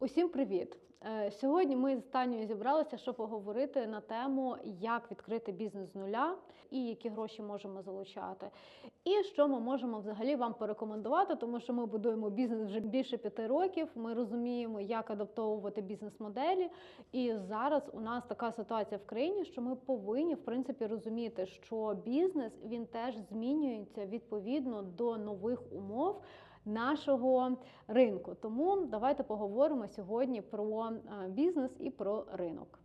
Усім привіт! Е, Сьогодні ми з Танею зібралися, щоб поговорити на тему, як відкрити бізнес з нуля і які гроші можемо залучати, і що ми можемо взагалі вам порекомендувати, тому що ми будуємо бізнес вже більше п'яти років. Ми розуміємо, як адаптовувати бізнес-моделі. І зараз у нас така ситуація в країні, що ми повинні в принципі розуміти, що бізнес він теж змінюється відповідно до нових умов нашого ринку. Тому давайте поговоримо сьогодні про е, бізнес і про ринок.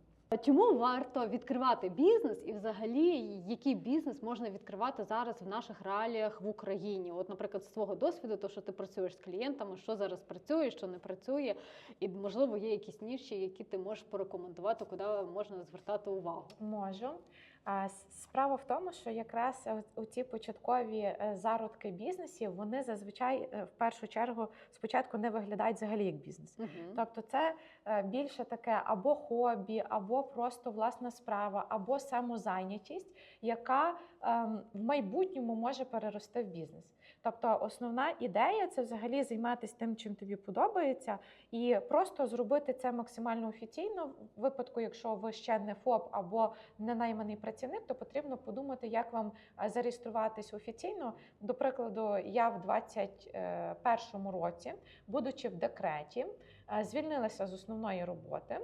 Чому варто відкривати бізнес, і взагалі який бізнес можна відкривати зараз в наших реаліях в Україні? От, наприклад, з твого досвіду, то що ти працюєш з клієнтами, що зараз працює, що не працює, і можливо є якісь ніші, які ти можеш порекомендувати, куди можна звертати увагу. Можу. Справа в тому, що якраз у ці початкові е, зародки бізнесів вони зазвичай е, в першу чергу спочатку не виглядають взагалі як бізнес. Тобто, це е, більше таке або хобі, або просто власна справа, або самозайнятість, яка ем, в майбутньому може перерости в бізнес. Тобто, основна ідея це взагалі займатися тим, чим тобі подобається, і просто зробити це максимально офіційно. В випадку, якщо ви ще не ФОП або не найманий працівник, то потрібно подумати, як вам е, зареєструватись офіційно. До прикладу, я в 2021 році, будучи в декреті, е, звільнилася з основної роботи.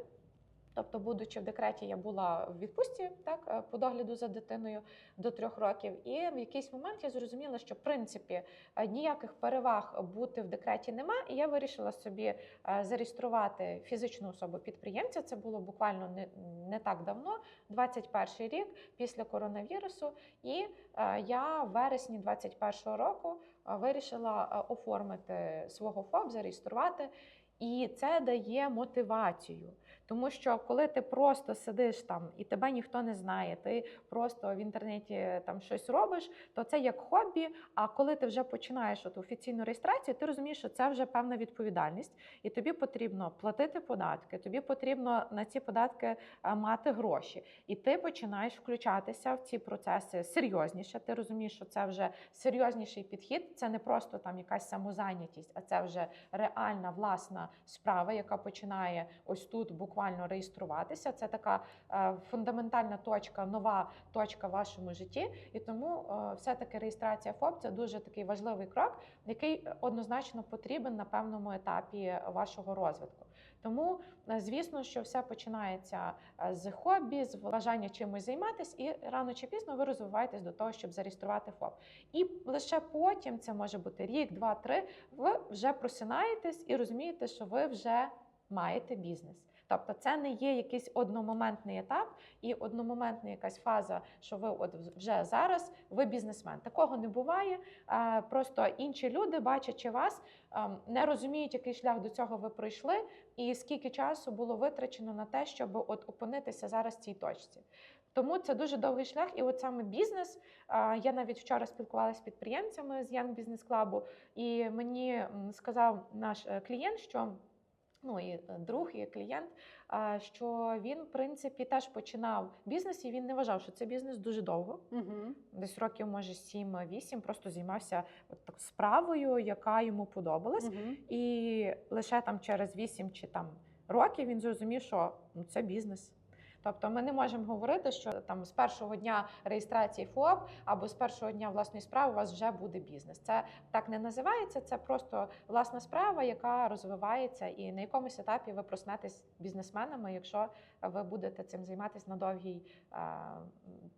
Тобто, будучи в декреті, я була в відпустці так е, по догляду за дитиною до трьох років, і в якийсь момент я зрозуміла, що в принципі е, ніяких переваг бути в декреті нема. І я вирішила собі е, зареєструвати фізичну особу підприємця. Це було буквально не, не так давно, 21 рік після коронавірусу. І я в вересні 21 року вирішила оформити свого ФОП, зареєструвати. І це дає мотивацію, тому що коли ти просто сидиш там і тебе ніхто не знає, ти просто в інтернеті там щось робиш, то це як хобі. А коли ти вже починаєш от офіційну реєстрацію, ти розумієш, що це вже певна відповідальність, і тобі потрібно платити податки, тобі потрібно на ці податки е, мати гроші, і ти починаєш включатися в ці процеси серйозніше. Ти розумієш, що це вже серйозніший підхід. Це не просто там якась самозайнятість, а це вже реальна власна справа, яка починає ось тут буквально реєструватися. Це така е, фундаментальна точка, нова точка в вашому житті. І тому е, все-таки реєстрація ФОП це дуже такий важливий крок, який однозначно потрібен на певному етапі вашого розвитку. Тому, е, звісно, що все починається з хобі, з бажання чимось займатися, і рано чи пізно ви розвиваєтесь до того, щоб зареєструвати ФОП. І лише потім це може бути рік, два, три. Ви вже просинаєтесь і розумієте, що ви вже маєте бізнес. Тобто, це не є якийсь одномоментний етап і одномоментна якась фаза, що ви от вже зараз ви бізнесмен. Такого не буває. Просто інші люди, бачачи вас, ем, не розуміють, який шлях до цього ви пройшли, і скільки часу було витрачено на те, щоб от опинитися зараз в цій точці. Тому це дуже довгий шлях, і от саме бізнес. Я навіть вчора спілкувалася з підприємцями з Young Business Club, і мені сказав наш е, клієнт, що. Ну і е, друг, і клієнт, що він, в принципі, теж починав бізнес, і він не вважав, що це бізнес дуже довго. Угу. Десь років, може, 7-8, просто займався от так справою, яка йому подобалась. Угу. І лише там через 8 чи там років він зрозумів, що ну, це бізнес. Тобто ми не можемо говорити, що там з першого дня реєстрації ФОП або з першого дня власної справи у вас вже буде бізнес. Це так не називається, це просто власна справа, яка розвивається, і на якомусь етапі ви проснетесь бізнесменами, якщо ви будете цим займатися на довгий, е,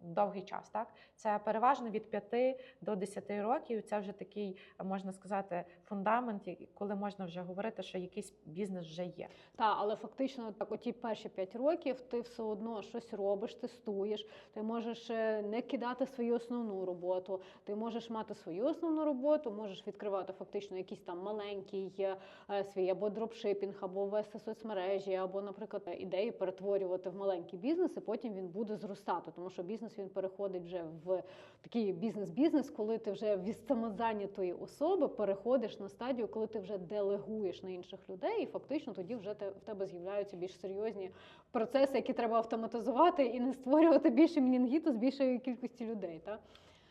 довгий час. Так це переважно від 5 до 10 років. Це вже такий, можна сказати, фундамент, коли можна вже говорити, що якийсь бізнес вже є. Так, але фактично так, оті перші 5 років ти все одно щось робиш, тестуєш. Ти можеш е, не кидати свою основну роботу. Ти можеш мати свою основну роботу, можеш відкривати фактично якийсь там маленький е, е, свій або дропшипінг, або вести соцмережі, або, наприклад, ідеї перетворювати в маленький бізнес, і потім він буде зростати, тому що бізнес він переходить вже в такий бізнес-бізнес, коли ти вже від самозайнятої особи переходиш на стадію, коли ти вже делегуєш на інших людей, і фактично тоді вже в тебе з'являються більш серйозні процеси, які треба автоматизувати і не створювати більше мінінгіту з більшої кількості людей. Та?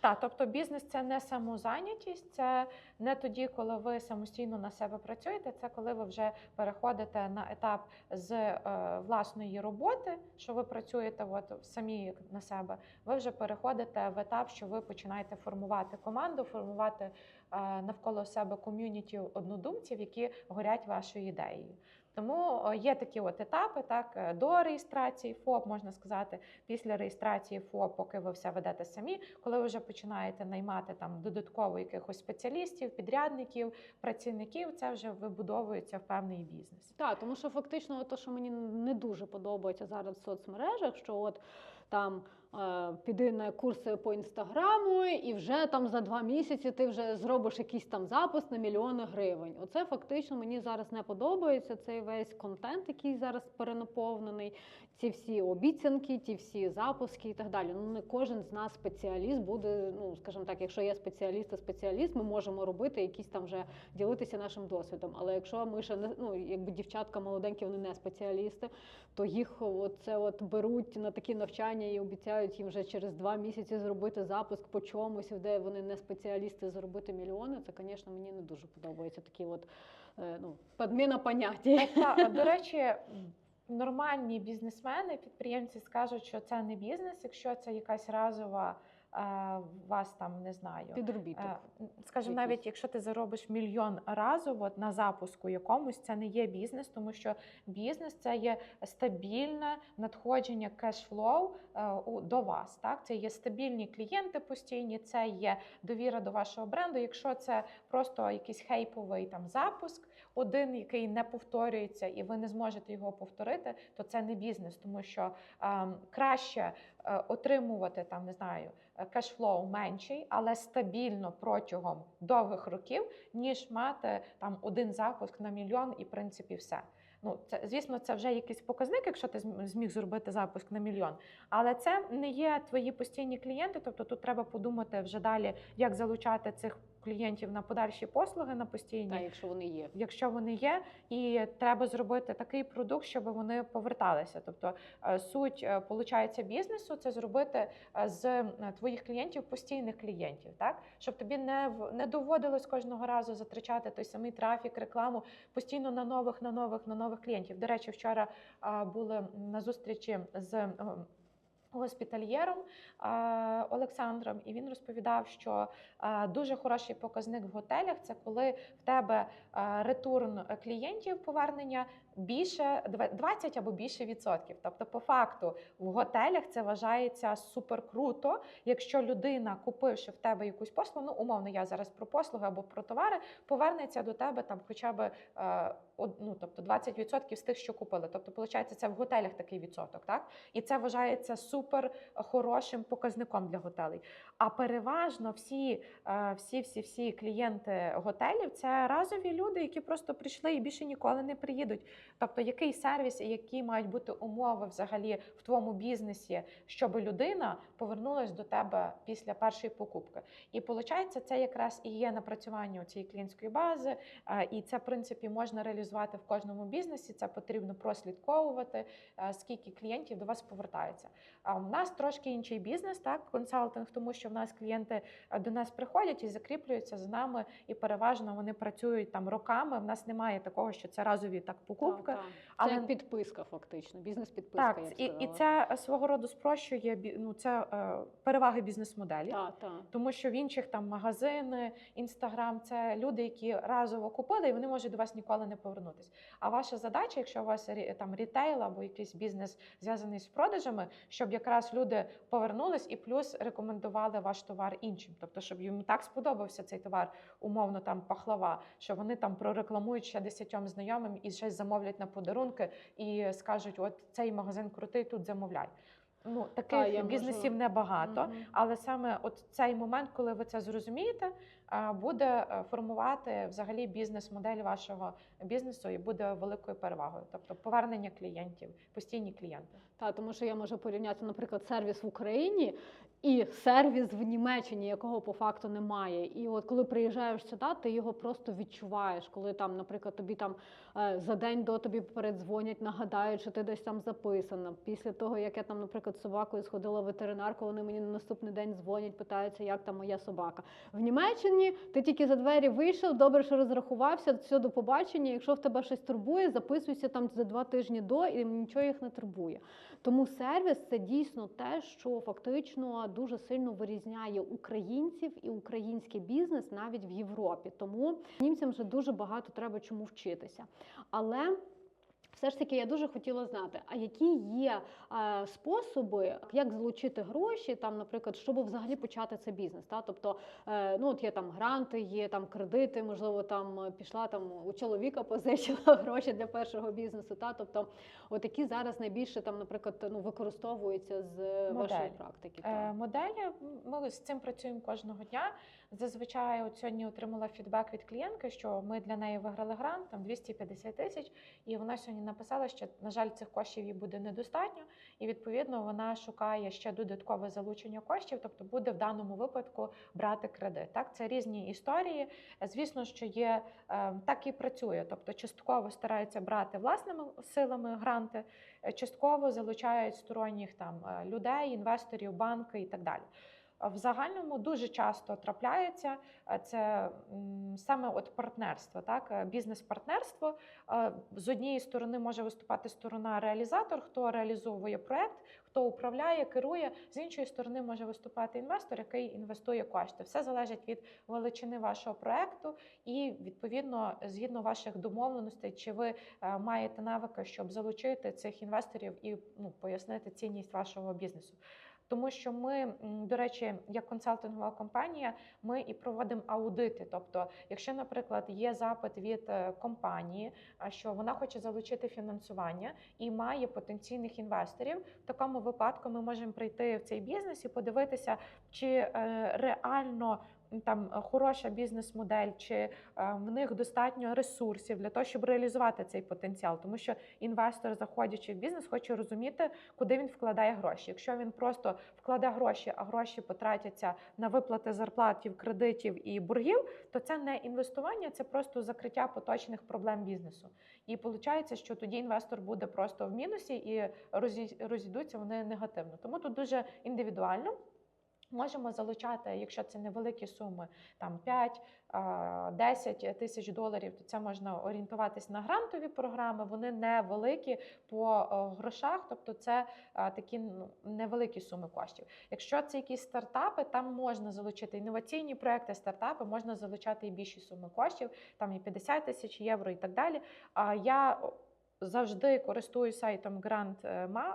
Так, тобто бізнес це не самозайнятість, це не тоді, коли ви самостійно на себе працюєте. Це коли ви вже переходите на етап з е, власної роботи, що ви працюєте от, самі на себе. Ви вже переходите в етап, що ви починаєте формувати команду, формувати е, навколо себе ком'юніті однодумців, які горять вашою ідеєю. Тому е, є такі от етапи, так е, до реєстрації ФОП, можна сказати, після реєстрації ФОП, поки ви все ведете самі, коли ви вже починаєте наймати там додатково якихось спеціалістів, підрядників, працівників, це вже вибудовується в певний бізнес. Так, тому що фактично, те, що мені не дуже подобається зараз в соцмережах, що от там е, піди на курси по інстаграму, і вже там за два місяці ти вже зробиш якийсь там запис на мільйони гривень. Оце фактично мені зараз не подобається. Цей весь контент, який зараз перенаповнений, ці всі обіцянки, ті всі запуски і так далі. Ну не кожен з нас спеціаліст буде. Ну скажімо так, якщо є спеціаліст і спеціаліст, ми можемо робити якісь там вже ділитися нашим досвідом. Але якщо ми ще не ну, якби дівчатка молоденькі, вони не спеціалісти, то їх оце от беруть на такі навчання і обіцяють їм вже через два місяці зробити запуск по чомусь, де вони не спеціалісти, зробити мільйони. Це, звісно, мені не дуже подобається. Такі от е, ну, подміна поняття. Так, до речі, нормальні бізнесмени, підприємці скажуть, що це не бізнес, якщо це якась разова. Е, Вас там не знаю, Підробіток. Е, Скажімо, навіть якщо ти заробиш мільйон разово на запуску якомусь, це не є бізнес, тому що бізнес це є стабільне надходження кешфлоу е, до вас. Так, це є стабільні клієнти постійні, це є довіра до вашого бренду. Якщо це просто якийсь хейповий там запуск, один, який не повторюється, і ви не зможете його повторити, то це не бізнес, тому що ем, краще е, отримувати там, не знаю, кешфлоу менший, але стабільно протягом довгих років, ніж мати там один запуск на мільйон і в принципі все. Ну, це звісно, це вже якийсь показник, якщо ти зміг зробити запуск на мільйон. Але це не є твої постійні клієнти. Тобто тут треба подумати вже далі, як залучати цих клієнтів на подальші послуги на постійні Та, якщо вони є. якщо вони є, і треба зробити такий продукт, щоб вони поверталися. Тобто е, суть е, получається бізнесу це зробити е, з твоїх клієнтів постійних клієнтів, так щоб тобі не не доводилось кожного разу затрачати той самий трафік, рекламу постійно на нових, на нових, на нових клієнтів. До речі, вчора були на зустрічі з. Госпітальєром е, Олександром, і він розповідав, що е, дуже хороший показник в готелях це коли в тебе е, ретурн клієнтів повернення більше дв- 20 або більше відсотків. Тобто, по факту, в готелях це вважається супер круто, якщо людина, купивши в тебе якусь послугу, ну умовно, я зараз про послуги або про товари, повернеться до тебе там хоча б е, ну, тобто 20% з тих, що купили. Тобто, виходить, це в готелях такий відсоток, так? І це вважається супер хорошим показником для готелей. А переважно всі, е, всі, всі, всі клієнти готелів це разові люди, які просто прийшли і більше ніколи не приїдуть. Тобто, який сервіс і які мають бути умови взагалі в твоєму бізнесі, щоб людина повернулась до тебе після першої покупки. І виходить, це якраз і є напрацювання цієї клієнтської бази, е, і це в принципі можна реалізувати в кожному бізнесі. Це потрібно прослідковувати, е, скільки клієнтів до вас повертається. А у нас трошки інший бізнес, так консалтинг, тому що в нас клієнти е, до нас приходять і закріплюються з нами, і переважно вони працюють там роками. В нас немає такого, що це разові так покупки. Так, так. Це але- як підписка, фактично. Бізнес-підписка. Так, я б і, і це свого роду спрощує ну, це е, переваги бізнес-моделі. Так, так. Тому що в інших там магазини, інстаграм це люди, які разово купили, і вони можуть до вас ніколи не повернутися. А ваша задача, якщо у вас там рітейл або якийсь бізнес зв'язаний з продажами, щоб якраз люди повернулись і плюс рекомендували ваш товар іншим. Тобто, щоб їм так сподобався цей товар, умовно там пахлава, що вони там прорекламують ще десятьом знайомим і ще замовлять на подарунки і скажуть: от цей магазин крутий, тут замовляй. Ну таких Та, бізнесів можу- небагато. Мгм. Але саме от цей момент, коли ви це зрозумієте, буде е, формувати взагалі бізнес-модель вашого бізнесу і буде великою перевагою, тобто повернення клієнтів, постійні клієнти. Та тому що я можу порівняти, наприклад, сервіс в Україні і сервіс в Німеччині, якого по факту немає. І от коли приїжджаєш сюди, ти його просто відчуваєш. Коли там, наприклад, тобі там е, за день до тобі передзвонять, нагадають, що ти десь там записана. Після того, як я там, наприклад, собакою сходила в ветеринарку, вони мені на наступний день дзвонять, питаються, як там моя собака. В Німеччині ти тільки за двері вийшов, добре, що розрахувався, все до побачення. Якщо в тебе щось турбує, записуйся там за два тижні до і нічого їх не турбує. Тому сервіс це дійсно те, що фактично дуже сильно вирізняє українців і український бізнес навіть в Європі. Тому німцям вже дуже багато треба чому вчитися. Але все ж таки я дуже хотіла знати, а які є е, способи, як залучити гроші, там, наприклад, щоб взагалі почати цей бізнес. Та? Тобто, е, ну от є там гранти, є там кредити, можливо, там е, пішла там у чоловіка позичила гроші для першого бізнесу. Та? Тобто, от які зараз найбільше там, наприклад, ну використовуються з е, вашої Модель. практики. Е? Моделі ми з цим працюємо кожного дня. Зазвичай от сьогодні отримала фідбек від клієнтки, що ми для неї виграли грант там 250 тисяч, і вона сьогодні написала, що на жаль, цих коштів їй буде недостатньо, і відповідно вона шукає ще додаткове залучення коштів, тобто буде в даному випадку брати кредит. Так, це різні історії. Звісно, що є е, так і працює, тобто частково стараються брати власними силами гранти, е, частково залучають сторонніх там е, людей, інвесторів, банки і так далі. В загальному дуже часто трапляється е, це саме от партнерство, так е, бізнес-партнерство. Е, З однієї сторони може виступати сторона реалізатор, хто реалізовує проект, хто управляє, керує. З іншої сторони може виступати інвестор, який інвестує кошти. Все залежить від величини вашого проекту і відповідно згідно ваших домовленостей, чи ви маєте навики, щоб залучити цих інвесторів і ну, пояснити цінність вашого бізнесу. Тому що ми, до речі, як консалтингова компанія, ми і проводимо аудити. Тобто, якщо, наприклад, є запит від е, компанії, що вона хоче залучити фінансування і має потенційних інвесторів, в такому випадку ми можемо прийти в цей бізнес і подивитися, чи е, реально. Там е, хороша бізнес-модель, чи е, в них достатньо ресурсів для того, щоб реалізувати цей потенціал, тому що інвестор, заходячи в бізнес, хоче розуміти, куди він вкладає гроші. Якщо він просто вкладе гроші, а гроші потратяться на виплати зарплатів, кредитів і боргів, то це не інвестування, це просто закриття поточних проблем бізнесу. І виходить, що тоді інвестор буде просто в мінусі і розі- розійдуться вони негативно. Тому тут дуже індивідуально. Можемо залучати, якщо це невеликі суми, там 5 а, 10 тисяч доларів, то це можна орієнтуватись на грантові програми. Вони невеликі по е, грошах, тобто це такі невеликі суми коштів. Якщо це якісь стартапи, там можна залучити інноваційні проекти, стартапи, можна залучати і більші суми коштів, там і 50 тисяч євро і так далі. А я завжди користуюсь сайтом Grand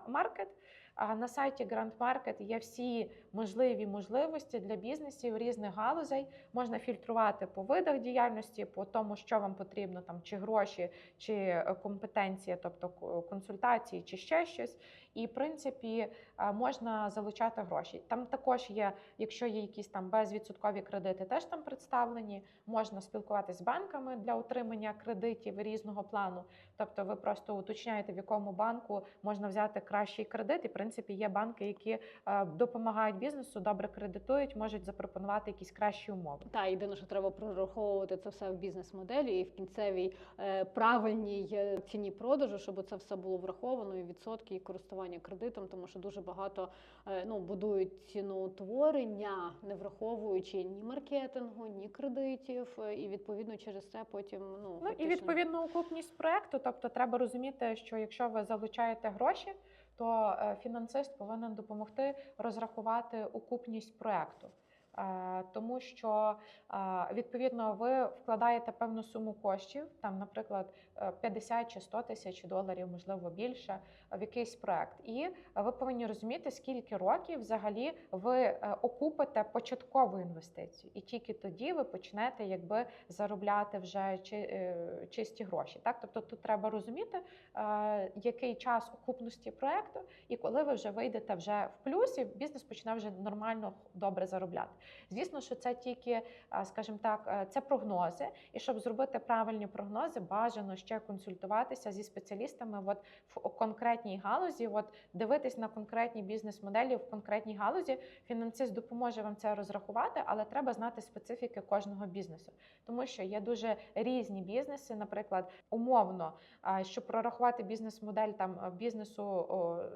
Market. На сайті Grand Market є всі можливі можливості для бізнесів різних галузей. Можна фільтрувати по видах діяльності, по тому, що вам потрібно, там чи гроші, чи е, компетенція, тобто консультації, чи ще щось. І в принципі е, можна залучати гроші. Там також є, якщо є якісь там безвідсоткові кредити, теж там представлені. Можна спілкуватися з банками для отримання кредитів різного плану. Тобто, ви просто уточняєте, в якому банку можна взяти кращий кредит. І в принципі є банки, які е, допомагають бізнесу, добре кредитують, можуть запропонувати якісь кращі умови. Та єдине, що треба прораховувати це все в бізнес-моделі і в кінцевій е, правильній ціні продажу, щоб це все було враховано, і відсотки, і користування кредитом, тому що дуже багато е, ну, будують ціноутворення, не враховуючи ні маркетингу, ні кредитів, е, і відповідно через це потім ну, Ну і відповідно окупність проекту. Тобто, треба розуміти, що якщо ви залучаєте гроші, то е, фінансист повинен допомогти розрахувати окупність проекту. Е, Тому що е, відповідно ви вкладаєте певну суму коштів, там, наприклад, е, 50 чи 100 тисяч доларів, можливо, більше, в якийсь проект. І ви повинні розуміти, скільки років взагалі ви е, окупите початкову інвестицію, і тільки тоді ви почнете якби заробляти вже чи, е, чисті гроші. Так, тобто тут треба розуміти, е, який час окупності проекту, і коли ви вже вийдете вже в плюсі, бізнес почне вже нормально добре заробляти. Звісно, що це тільки, а, скажімо так, е, це прогнози. І щоб зробити правильні прогнози, бажано ще консультуватися зі спеціалістами от в конкретній галузі, от дивитись на конкретні бізнес-моделі в конкретній галузі. Фінансист допоможе вам це розрахувати, але треба знати специфіки кожного бізнесу, тому що є дуже різні бізнеси. Наприклад, умовно, щоб прорахувати бізнес-модель там е, бізнесу,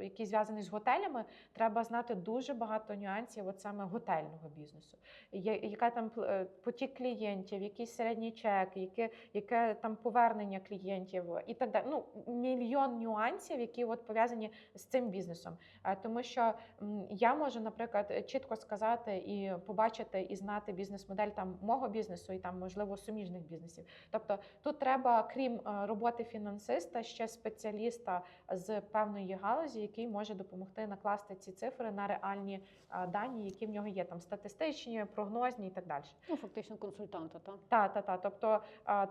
який зв'язаний з готелями, треба знати дуже багато нюансів, от саме готельного бізнесу. Я- Яка там е, потік клієнтів, який середній чек, яке, яке там повернення клієнтів і так далі. Ну мільйон нюансів, які от пов'язані з цим бізнесом. Е, Тому що я можу, наприклад, чітко сказати і побачити і знати бізнес-модель там мого бізнесу і там можливо суміжних бізнесів. Тобто тут треба, крім е, роботи фінансиста, ще спеціаліста з певної галузі, який може допомогти накласти ці цифри на реальні дані, які в нього є, там статистичні, прогнозні і так далі. Ну, фактично консультанта, так? Та, та, та. Тобто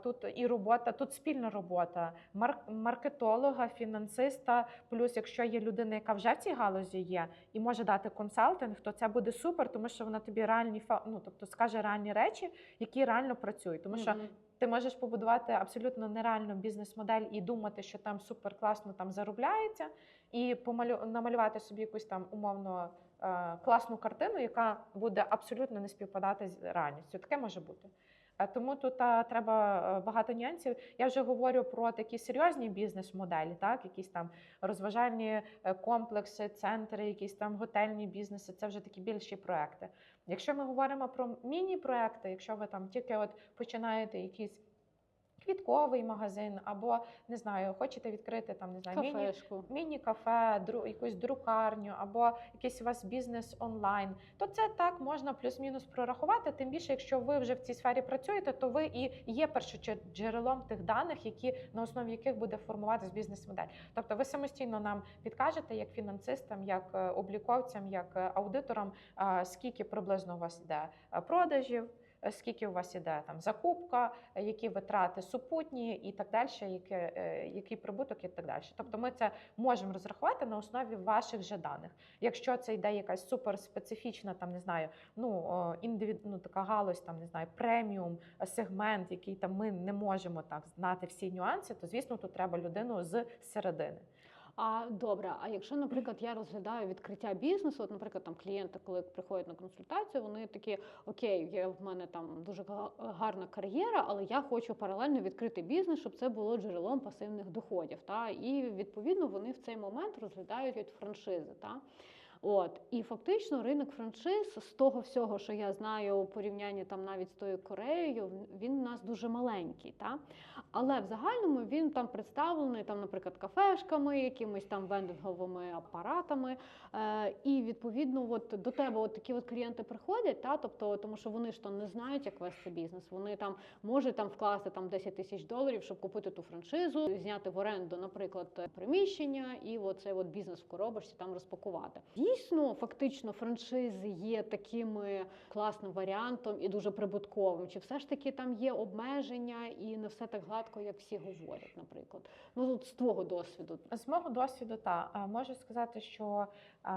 тут і робота, тут спільна робота мар- маркетолога, фінансиста. Плюс, якщо є людина, яка вже в цій галузі є і може дати консалтинг, то це буде супер, тому що вона тобі реальні ну, тобто скаже реальні речі, які реально працюють. Тому що ти можеш побудувати абсолютно нереальну бізнес-модель і думати, що там супер класно там заробляється, і помалю... намалювати собі якусь там умовно класну картину, яка буде абсолютно не співпадати з реальністю. Таке може бути. Е, Тому тут а, треба е, багато нюансів. Я вже говорю про такі серйозні бізнес-моделі, так якісь там розважальні е, комплекси, центри, якісь там готельні бізнеси. Це вже такі більші проекти. Якщо ми говоримо про міні-проекти, якщо ви там тільки от починаєте якийсь квітковий магазин, або не знаю, хочете відкрити там не знаю, міні Кафешку. міні-кафе, дру, якусь друкарню або якийсь у вас бізнес онлайн, то це так можна плюс-мінус прорахувати. Тим більше, якщо ви вже в цій сфері працюєте, то ви і є першоджерелом тих даних, які на основі яких буде формуватись бізнес-модель. Тобто, ви самостійно нам підкажете, як фінансистам, як е, обліковцям, як е, аудиторам, скільки приблизно у вас йде е, продажів. Е, Скільки у вас іде там закупка, е, які витрати супутні і так далі, яке, е, який прибуток і так далі. Тобто ми це можемо розрахувати на основі ваших же даних. Якщо це йде якась суперспецифічна, там не знаю, ну о, індивід, ну така галузь, там не знаю, преміум сегмент, який там ми не можемо так знати всі нюанси, то звісно тут треба людину з середини. А добре, а якщо, наприклад, я розглядаю відкриття бізнесу, от, наприклад, там клієнти, коли приходять на консультацію, вони такі: Окей, є в мене там дуже га- гарна кар'єра, але я хочу паралельно відкрити бізнес, щоб це було джерелом пасивних доходів. Та? І відповідно вони в цей момент розглядають франшизи. Та? От і фактично ринок франшиз з того всього, що я знаю у порівнянні там навіть з тою Кореєю, він у нас дуже маленький. Та? Але в загальному він там представлений, там, наприклад, кафешками, якимись там вендинговими апаратами. Е, і відповідно, от до тебе от такі от клієнти приходять, та, тобто, тому що вони ж то не знають, як вести бізнес. Вони там можуть там вкласти там 10 тисяч доларів, щоб купити ту франшизу, зняти в оренду, наприклад, приміщення, і оцей от бізнес в коробочці там розпакувати. Дійсно, фактично, франшизи є таким класним варіантом і дуже прибутковим. Чи все ж таки там є обмеження і не все так гладко, як всі говорять, наприклад? Ну тут з твого досвіду. З мого досвіду, та можу сказати, що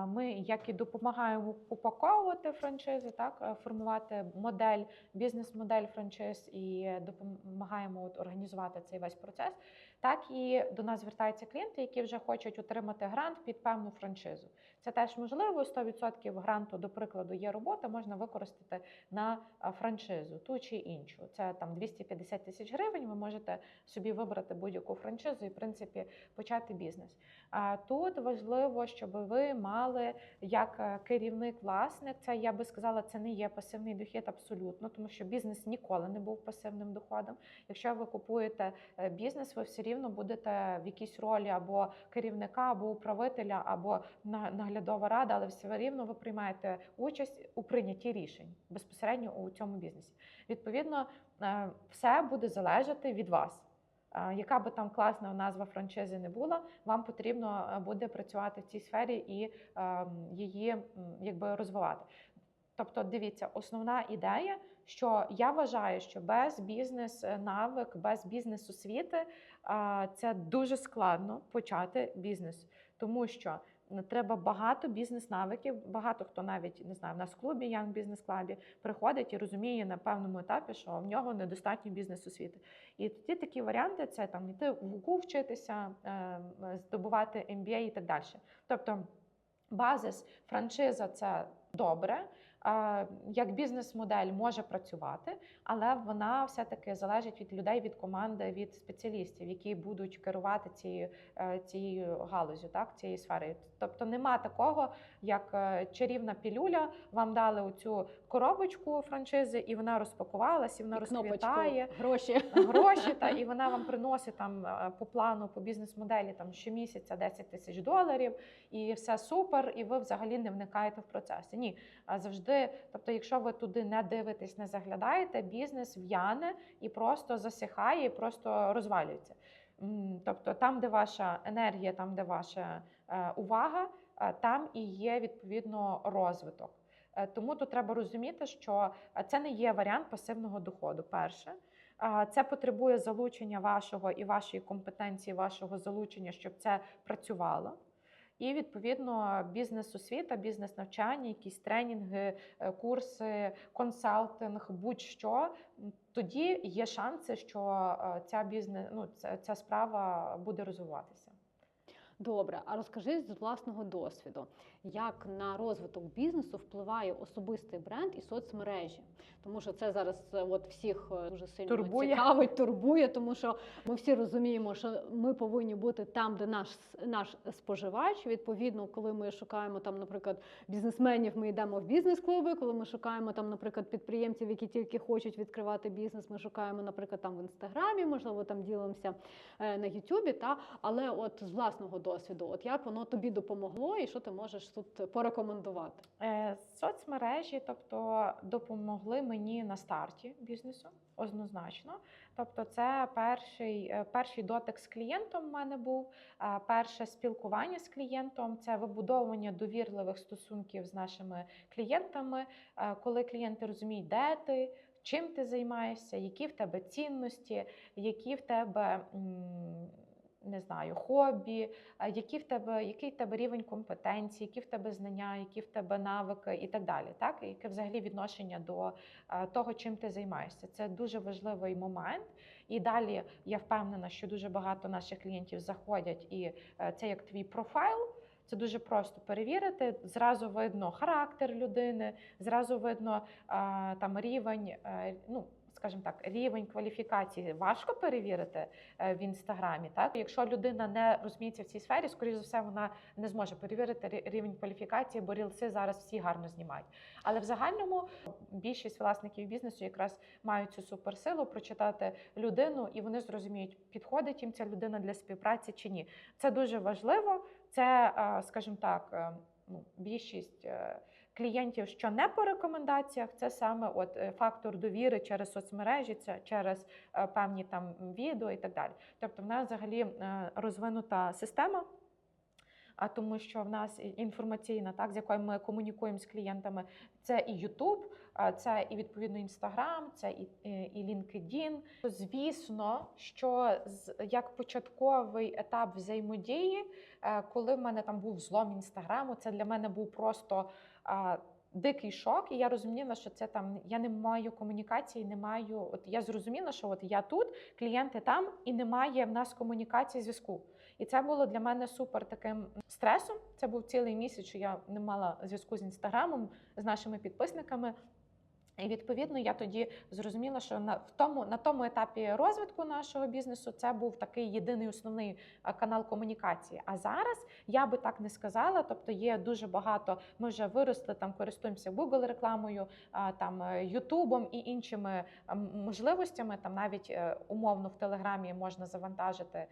ми як і допомагаємо упаковувати франшизи, так е, формувати модель, бізнес-модель франшиз і допомагаємо от організувати цей весь процес. Так і до нас звертаються клієнти, які вже хочуть отримати грант під певну франшизу. Це теж можливо. 100% гранту, до прикладу, є робота, можна використати на франшизу, ту чи іншу. Це там 250 тисяч гривень. Ви можете собі вибрати будь-яку франшизу і, в принципі, почати бізнес. А тут важливо, щоб ви мали як е, керівник, власник. Це я би сказала, це не є пасивний дохід абсолютно, тому що бізнес ніколи не був пасивним доходом. Якщо ви купуєте е, бізнес, ви все рівно будете в якійсь ролі або керівника, або управителя, або на- наглядова рада, але все рівно ви приймаєте участь у прийнятті рішень безпосередньо у цьому бізнесі. Відповідно, е, все буде залежати від вас. Е, Яка би там класна назва франшизи не була, вам потрібно е, буде працювати в цій сфері і ем, її якби розвивати. Тобто, дивіться, основна ідея, що я вважаю, що без бізнес-навик, без бізнес-освіти е, це дуже складно почати бізнес, тому що Треба багато бізнес-навиків. Багато хто навіть не знаю, в нас в клубі Young Business Club приходить і розуміє на певному етапі, що в нього недостатньо бізнес-освіти. І тоді такі варіанти це там йти в УКУ вчитися, е, здобувати MBA і так далі. Тобто базис, франшиза це добре. Е, Як бізнес-модель може працювати, але вона все-таки залежить від людей, від команди, від спеціалістів, які будуть керувати цією, е, цією галузю, так, цією сферою. Тобто нема такого, як е, чарівна пілюля, вам дали оцю коробочку франшизи, і вона розпакувалась, і вона І розквітає гроші. гроші, та і вона вам приносить там по плану, по бізнес-моделі там щомісяця 10 тисяч доларів, і все супер, і ви взагалі не вникаєте в процеси. Ні, а завжди, тобто, якщо ви туди не дивитесь, не заглядаєте, бізнес в'яне і просто засихає, і просто розвалюється. Тобто, там, де ваша енергія, там, де ваша е, увага, е, там і є відповідно розвиток. Е, Тому тут треба розуміти, що це не є варіант пасивного доходу. Перше, це потребує залучення вашого і вашої компетенції, вашого залучення, щоб це працювало. І відповідно бізнес-освіта, бізнес-навчання, якісь тренінги, е, курси, консалтинг, будь-що. Тоді є шанси, що е, ця бізнес, ну ця, ця справа буде розвиватися. Добре, а розкажи з власного досвіду, як на розвиток бізнесу впливає особистий бренд і соцмережі, тому що це зараз е, от всіх е, дуже сильно Турбує. цікавить, турбує, тому що ми всі розуміємо, що ми повинні бути там, де наш наш споживач. Відповідно, коли ми шукаємо там, наприклад, бізнесменів, ми йдемо в бізнес-клуби. Коли ми шукаємо там, наприклад, підприємців, які тільки хочуть відкривати бізнес, ми шукаємо, наприклад, там в інстаграмі, можливо, там ділимося е, на Ютубі. Та але от з власного досвіду, от як воно тобі допомогло, і що ти можеш тут порекомендувати? Е, Соцмережі, тобто, допомогли мені на старті бізнесу, однозначно. Тобто, це перший, е, перший дотик з клієнтом в мене був, е, перше спілкування з клієнтом, це вибудовування довірливих стосунків з нашими клієнтами, коли клієнти розуміють, де ти. Чим ти займаєшся, які в тебе цінності, які в тебе не знаю, хобі, які в тебе, який в тебе рівень компетенції, які в тебе знання, які в тебе навики і так далі. Так? Яке взагалі відношення до е, того, чим ти займаєшся. Це дуже важливий момент. І далі я впевнена, що дуже багато наших клієнтів заходять, і е, це як твій профайл. Це дуже просто перевірити. Зразу видно характер людини, зразу видно е, там рівень, е, ну скажімо так, рівень кваліфікації важко перевірити е, в інстаграмі. Так, якщо людина не розуміється в цій сфері, скоріш за все, вона не зможе перевірити рівень кваліфікації, бо рілси зараз всі гарно знімають. Але в загальному більшість власників бізнесу якраз мають цю суперсилу прочитати людину, і вони зрозуміють, підходить їм ця людина для співпраці чи ні. Це дуже важливо. Це, е, скажімо так, е, ну, більшість. Клієнтів, що не по рекомендаціях, це саме от е, фактор довіри через соцмережі, це через е, певні там відео і так далі. Тобто, в нас взагалі е, розвинута система, а тому що в нас інформаційна, так з якою ми комунікуємо з клієнтами, це і YouTube, це і відповідно Instagram, це і, і- LinkedIn. Звісно, що як початковий етап взаємодії, е, коли в мене там був злом інстаграму, це для мене був просто. Дикий шок, і я розуміла, що це там я не маю комунікації, не маю. От я зрозуміла, що от я тут, клієнти там, і немає в нас комунікації зв'язку. І це було для мене супер таким стресом. Це був цілий місяць, що я не мала зв'язку з інстаграмом, з нашими підписниками. І відповідно я тоді зрозуміла, що на в тому на тому етапі розвитку нашого бізнесу це був такий єдиний основний е, канал комунікації. А зараз я би так не сказала. Тобто є дуже багато. Ми вже виросли там, користуємося Google рекламою, там е, Ютубом і іншими е, можливостями. Там навіть е, умовно в Телеграмі можна завантажити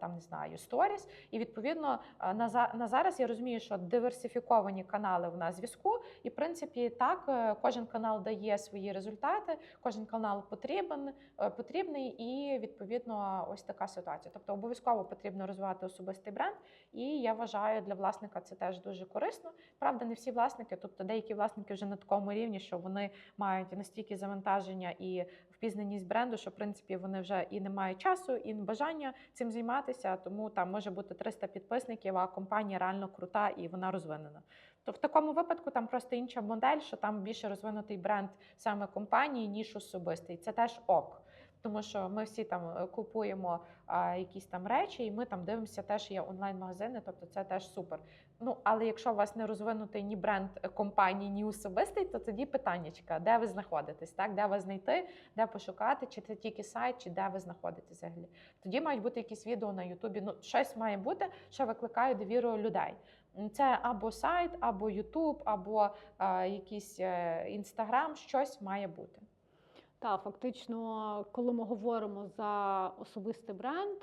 там не знаю сторіс. І відповідно е, на на зараз я розумію, що диверсифіковані канали в нас зв'язку, і в принципі так е, кожен канал дає є свої результати. Кожен канал потрібен, е, потрібний, і відповідно ось така ситуація. Тобто обов'язково потрібно розвивати особистий бренд. І я вважаю, для власника це теж дуже корисно. Правда, не всі власники, тобто деякі власники вже на такому рівні, що вони мають настільки завантаження і впізнаність бренду, що в принципі вони вже і не мають часу, і бажання цим займатися. Тому там може бути 300 підписників, а компанія реально крута і вона розвинена. То в такому випадку там просто інша модель, що там більше розвинутий бренд саме компанії, ніж особистий. Це теж ок. Тому що ми всі там е, купуємо а, якісь там речі, і ми там дивимося, теж є онлайн-магазини, тобто це теж супер. Ну але якщо у вас не розвинутий ні бренд е, компанії, ні особистий, то тоді питаннячка, де ви знаходитесь, так де вас знайти, де пошукати, чи це тільки сайт, чи де ви знаходитесь взагалі. Тоді мають бути якісь відео на Ютубі. Ну щось має бути, що викликає довіру людей. Це або сайт, або Ютуб, або е, якийсь інстаграм, щось має бути. Так, фактично, коли ми говоримо за особистий бренд,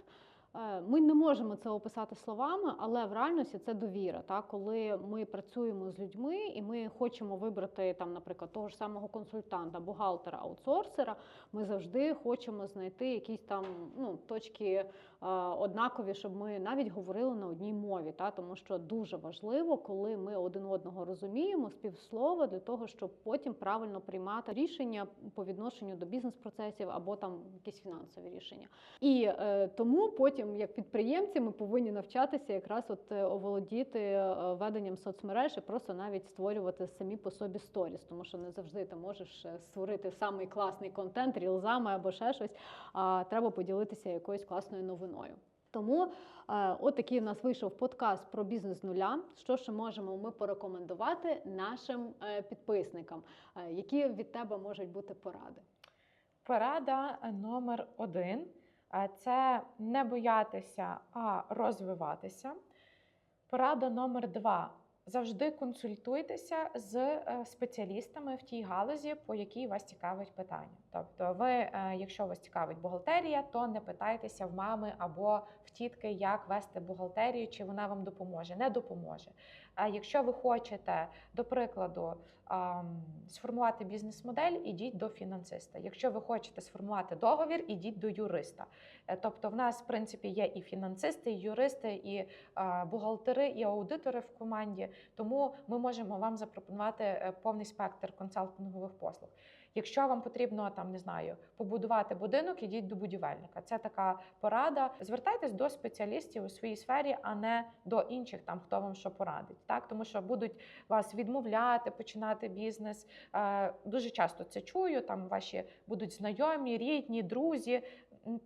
е, ми не можемо це описати словами, але в реальності це довіра. Так? Коли ми працюємо з людьми і ми хочемо вибрати там, наприклад, того ж самого консультанта, бухгалтера, аутсорсера, ми завжди хочемо знайти якісь там ну, точки е, однакові, щоб ми навіть говорили на одній мові. Та? Тому що дуже важливо, коли ми один одного розуміємо, співслова для того, щоб потім правильно приймати рішення по відношенню до бізнес-процесів або там якісь фінансові рішення. І е, тому потім, як підприємці, ми повинні навчатися якраз от е, оволодіти е, веденням соцмереж і просто навіть створювати самі по собі сторіс, тому що не завжди ти можеш е, створити самий класний контент, рілзами або ще щось. А треба поділитися якоюсь класною новиною. Тому е, от такий у нас вийшов подкаст про бізнес з нуля. Що ще можемо ми порекомендувати нашим е, підписникам? Е, які від тебе можуть бути поради? Порада номер один е, це не боятися, а розвиватися. Порада номер два. Завжди консультуйтеся з е, спеціалістами в тій галузі, по якій вас цікавить питання. Тобто, ви, е, якщо вас цікавить бухгалтерія, то не питайтеся в мами або тітки, як вести бухгалтерію, чи вона вам допоможе. Не допоможе. А якщо ви хочете, до прикладу, сформувати бізнес-модель, ідіть до фінансиста. Якщо ви хочете сформувати договір, ідіть до юриста. Е, Тобто, в нас, в принципі, є і фінансисти, і юристи, і бухгалтери, і аудитори в команді. Тому ми можемо вам запропонувати е, повний спектр консалтингових послуг. Якщо вам потрібно там не знаю побудувати будинок, ідіть до будівельника. Це така порада. Звертайтесь до спеціалістів у своїй сфері, а не до інших там, хто вам що порадить. Так, тому що будуть вас відмовляти, починати бізнес. Е, Дуже часто це чую. Там ваші будуть знайомі, рідні, друзі.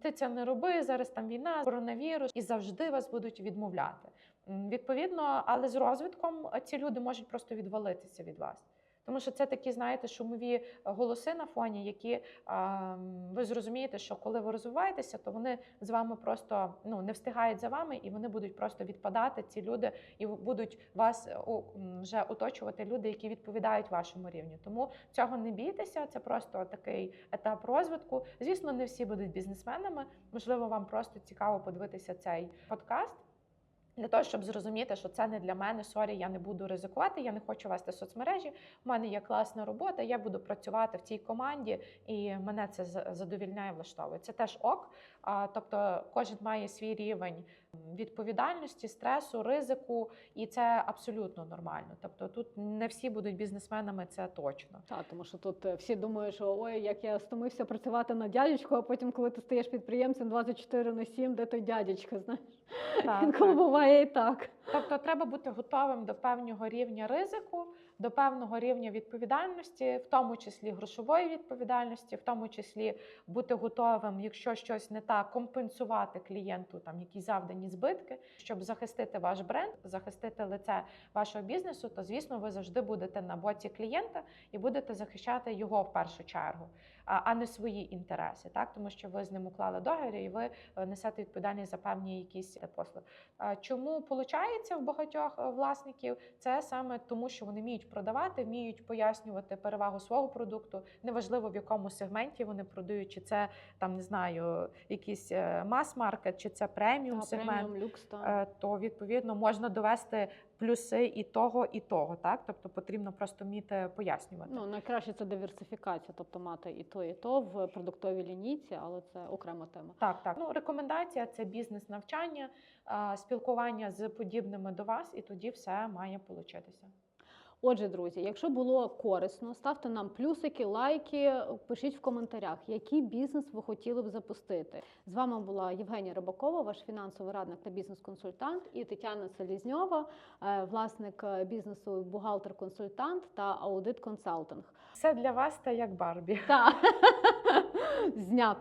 Ти це не роби зараз. Там війна, коронавірус, і завжди вас будуть відмовляти. Відповідно, але з розвитком е, ці люди можуть просто відвалитися від вас. Тому що це такі, знаєте, шумові голоси на фоні, які а, ви зрозумієте, що коли ви розвиваєтеся, то вони з вами просто ну не встигають за вами, і вони будуть просто відпадати. Ці люди і будуть вас е, вже оточувати люди, які відповідають вашому рівню. Тому цього не бійтеся. Це просто такий етап розвитку. Звісно, не всі будуть бізнесменами. Можливо, вам просто цікаво подивитися цей подкаст. Для того, щоб зрозуміти, що це не для мене, сорі, я не буду ризикувати, я не хочу вести соцмережі. У мене є класна робота, я буду працювати в цій команді, і мене це за- задовільняє, влаштовує. Це теж ок. Тобто кожен має свій рівень відповідальності, стресу, ризику, і це абсолютно нормально. Тобто тут не всі будуть бізнесменами, це точно. Так, тому що тут е, всі думають, що ой, як я стомився працювати на дядечку, а потім, коли ти стаєш підприємцем 24 на 7, де той дядечка, знаєш? Так, Інколи так. буває і так. Тобто треба бути готовим до певного рівня ризику, до певного рівня відповідальності, в тому числі грошової відповідальності, в тому числі бути готовим, якщо щось не так, компенсувати клієнту там якісь завдані збитки, щоб захистити ваш бренд, захистити лице вашого бізнесу, то звісно, ви завжди будете на боці клієнта і будете захищати його в першу чергу, а не свої інтереси, так тому що ви з ним уклали договір і ви е, несете відповідальність за певні якісь е, послуги. Чому виходить? в багатьох е, власників, це саме тому, що вони вміють продавати, вміють пояснювати перевагу свого продукту. Неважливо в якому сегменті вони продають, чи це там не знаю, якийсь мас-маркет, чи це преміум сегмент. люкс, То відповідно можна довести плюси і того, і того. Так, тобто потрібно просто вміти пояснювати. Ну, найкраще це диверсифікація, тобто мати і то, і то в продуктовій лінійці, але це окрема тема. Так, так. Ну, рекомендація це бізнес-навчання, спілкування з подібними до вас, і тоді все має получитися. Отже, друзі, якщо було корисно, ставте нам плюсики, лайки, пишіть в коментарях, який бізнес ви хотіли б запустити. З вами була Євгенія Рибакова, ваш фінансовий радник та бізнес-консультант, і Тетяна Селізньова, е, власник е, бізнесу, бухгалтер-консультант та аудит-консалтинг. Все для вас та як Барбі. Так, знято.